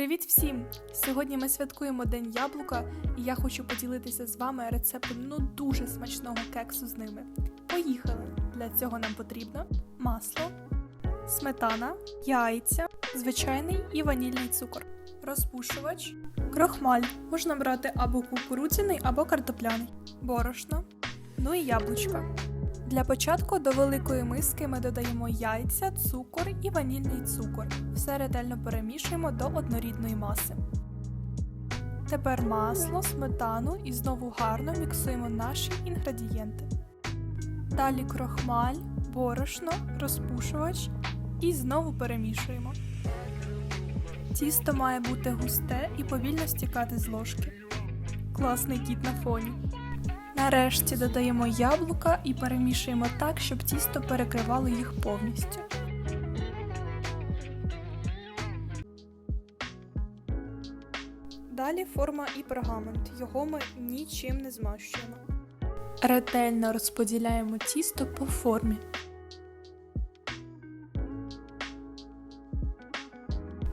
Привіт всім! Сьогодні ми святкуємо День яблука, і я хочу поділитися з вами рецептом ну дуже смачного кексу з ними. Поїхали! Для цього нам потрібно масло, сметана, яйця, звичайний і ванільний цукор, розпушувач, крохмаль. Можна брати або кукурудзяний, або картопляний, борошно, ну і яблучка. Для початку до великої миски ми додаємо яйця, цукор і ванільний цукор. Все ретельно перемішуємо до однорідної маси. Тепер масло, сметану і знову гарно міксуємо наші інгредієнти. Далі крохмаль, борошно, розпушувач і знову перемішуємо. Тісто має бути густе і повільно стікати з ложки. Класний кіт на фоні. Нарешті додаємо яблука і перемішуємо так, щоб тісто перекривало їх повністю. Далі форма і пергамент. Його ми нічим не змащуємо. Ретельно розподіляємо тісто по формі.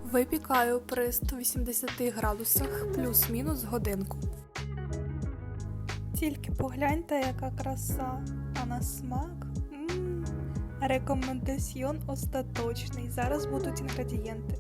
Випікаю при 180 градусах плюс-мінус годинку. Тільки погляньте, яка краса, а на смак. Рекомендаціон остаточний. Зараз будуть інгредієнти: